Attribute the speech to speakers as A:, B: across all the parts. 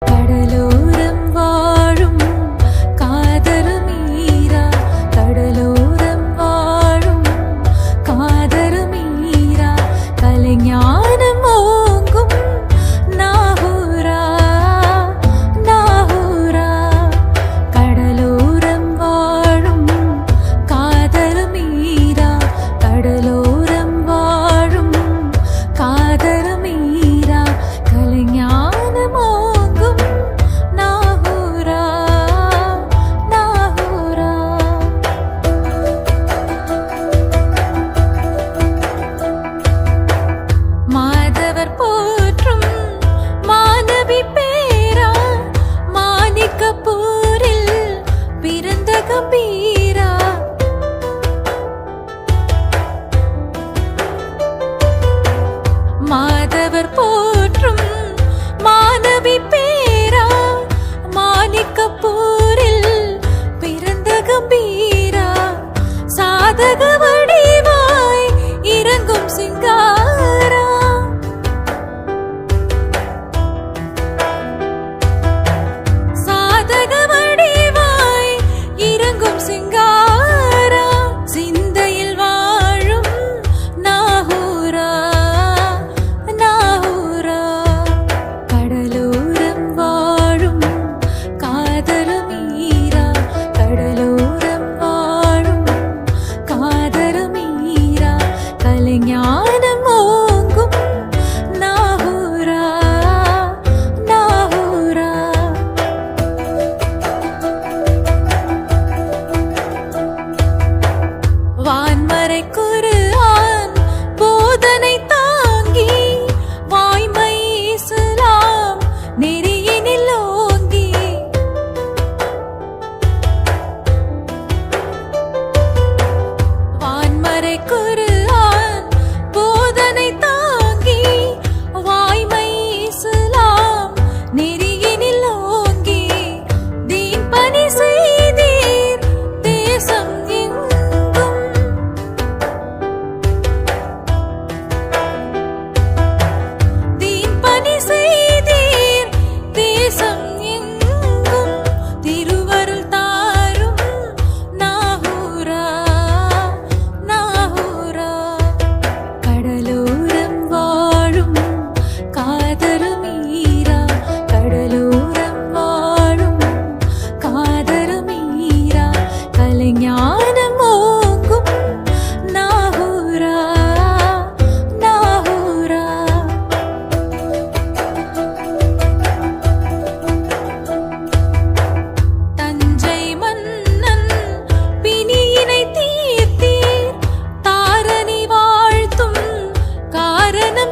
A: para மாதவர் போற்றும் மாணவி பேரா மாணிக்கப்பூரில் பிறந்த கம்பீரா சாதக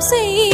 A: sei